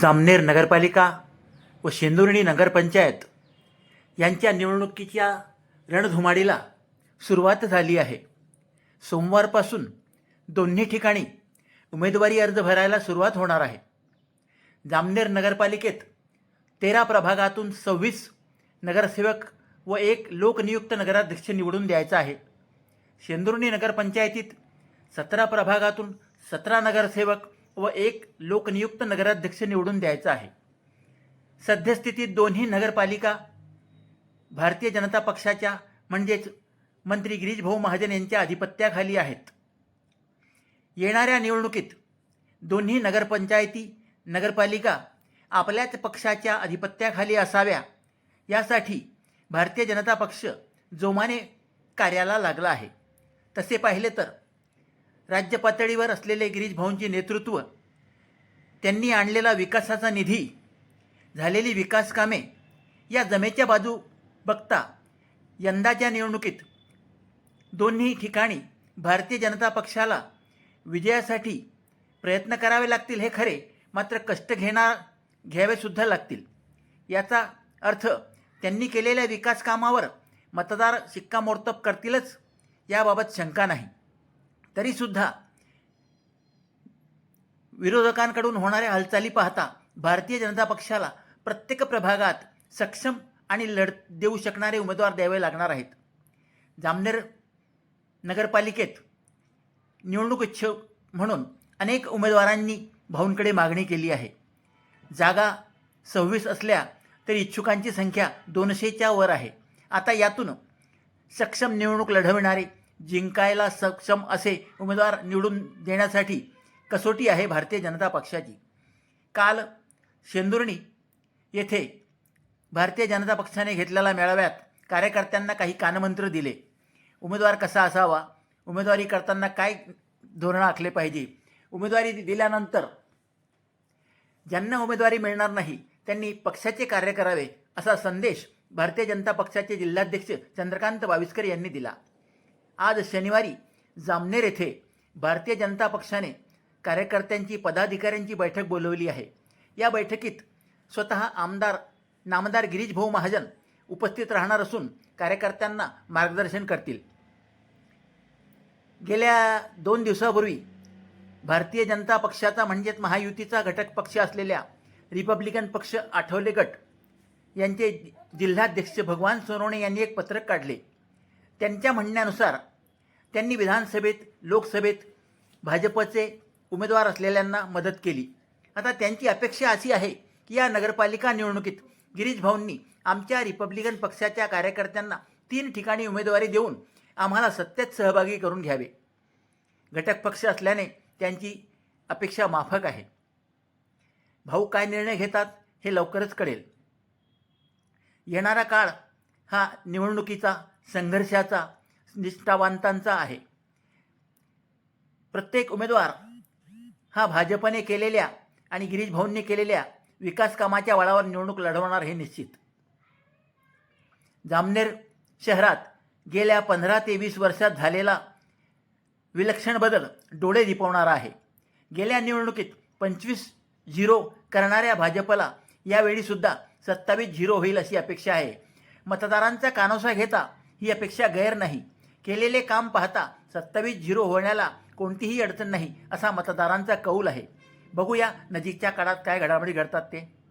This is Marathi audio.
जामनेर नगरपालिका व शेंदुर्णी नगरपंचायत यांच्या निवडणुकीच्या रणधुमाडीला सुरुवात झाली आहे. सोमवारपासून दोन्ही ठिकाणी उमेदवारी अर्ज भरायला सुरुवात होणार आहे. जामनेर नगरपालिकेत तेरा प्रभागातून सव्वीस नगरसेवक व एक लोकनियुक्त नगराध्यक्ष निवडून द्यायचा आहे. शेंदुर्णी नगरपंचायतीत सतरा प्रभागातून सतरा नगरसेवक व एक लोकनियुक्त नगराध्यक्ष निवडून द्यायचा आहे. सद्यस्थितीत दोन्ही नगरपालिका भारतीय जनता पक्षाच्या म्हणजेच मंत्री गिरीशभाऊ महाजन यांच्या अधिपत्याखाली आहेत. येणाऱ्या निवडणुकीत दोन्ही नगरपंचायती नगरपालिका आपल्याच पक्षाच्या अधिपत्याखाली असाव्या यासाठी भारतीय जनता पक्ष जोमाने कार्याला लागला आहे. तसे पाहिले तर राज्य पातळीवर असलेले गिरीश भाऊंचे नेतृत्व त्यांनी आणलेला विकासाचा निधी झालेली विकासकामे या जमेच्या बाजू बघता यंदाच्या निवडणुकीत दोन्ही ठिकाणी भारतीय जनता पक्षाला विजयासाठी प्रयत्न करावे लागतील हे खरे मात्र कष्ट घेणार घ्यावेसुद्धा लागतील. याचा अर्थ त्यांनी केलेल्या विकासकामावर मतदार शिक्कामोर्तब करतीलच याबाबत शंका नाही. तरीसुद्धा विरोधकांकडून होणाऱ्या हालचाली पाहता भारतीय जनता पक्षाला प्रत्येक प्रभागात सक्षम आणि लढ देऊ शकणारे उमेदवार द्यावे लागणार आहेत. जामनेर नगरपालिकेत निवडणूक इच्छुक म्हणून अनेक उमेदवारांनी भाऊंकडे मागणी केली आहे. जागा सव्वीस असल्या तरी इच्छुकांची संख्या दोनशेच्या वर आहे. आता यातून सक्षम निवडणूक लढविणारे जिंकायला सक्षम असे उमेदवार निवडून देण्यासाठी कसोटी आहे भारतीय जनता पक्षाची. काल शेंदुर्णी येथे भारतीय जनता पक्षाने घेतलेल्या मेळाव्यात कार्यकर्त्यांना काही कानमंत्र दिले. उमेदवार कसा असावा? उमेदवारी करताना काय धोरणं आखले पाहिजे? उमेदवारी दिल्यानंतर ज्यांना उमेदवारी मिळणार नाही त्यांनी पक्षाचे कार्य करावे असा संदेश भारतीय जनता पक्षाचे जिल्हाध्यक्ष चंद्रकांत बाविस्कर यांनी दिला. आज शनिवारी जामनेर येथे भारतीय जनता पक्षाने कार्यकर्त्यांची पदाधिकाऱ्यांची बैठक बोलवली आहे. या बैठकीत स्वतः आमदार नामदार गिरीशभाऊ महाजन उपस्थित राहणार असून कार्यकर्त्यांना मार्गदर्शन करतील. गेल्या दोन दिवसापूर्वी भारतीय जनता पक्षाचा म्हणजेच महायुतीचा घटक पक्ष असलेल्या रिपब्लिकन पक्ष आठवले गट यांचे जिल्हाध्यक्ष भगवान सोनवणे यांनी एक पत्रक काढले. त्यांच्या म्हणण्यानुसार त्यांनी विधानसभेत लोकसभेत भाजपचे उमेदवार असलेल्यांना मदत केली. आता त्यांची अपेक्षा अशी आहे की या नगरपालिका निवडणुकीत गिरीश भाऊंनी आमच्या रिपब्लिकन पक्षाच्या कार्यकर्त्यांना तीन ठिकाणी उमेदवारी देऊन आम्हाला सत्तेत सहभागी करून घ्यावे. घटक पक्ष असल्याने त्यांची अपेक्षा माफक आहे. भाऊ काय निर्णय घेतात हे लवकरच कळेल. येणारा काळ हा निवडणुकीचा संघर्षाचा निष्ठावंतांचा आहे. प्रत्येक उमेदवार हा भाजपने केलेल्या आणि गिरीश भाऊंनी केलेल्या विकास कामाच्या वळावर निवडणूक लढवणार हे निश्चित. जामनेर शहरात गेल्या पंधरा ते वीस वर्षात झालेला विलक्षण बदल डोळे दिपवणारा आहे. गेल्या निवडणुकीत पंचवीस झिरो करणाऱ्या भाजपला यावेळीसुद्धा सत्तावीस झिरो होईल अशी अपेक्षा आहे. मतदारांचा कानोसा घेता ही अपेक्षा गैर नाही. केलेले काम पाहता सत्तावीस झिरो होण्याला कोणतीही अडचण नाही असा मतदारांचा कौल आहे. बघूया नजीकच्या काळात काय घडामोडी घडतात ते.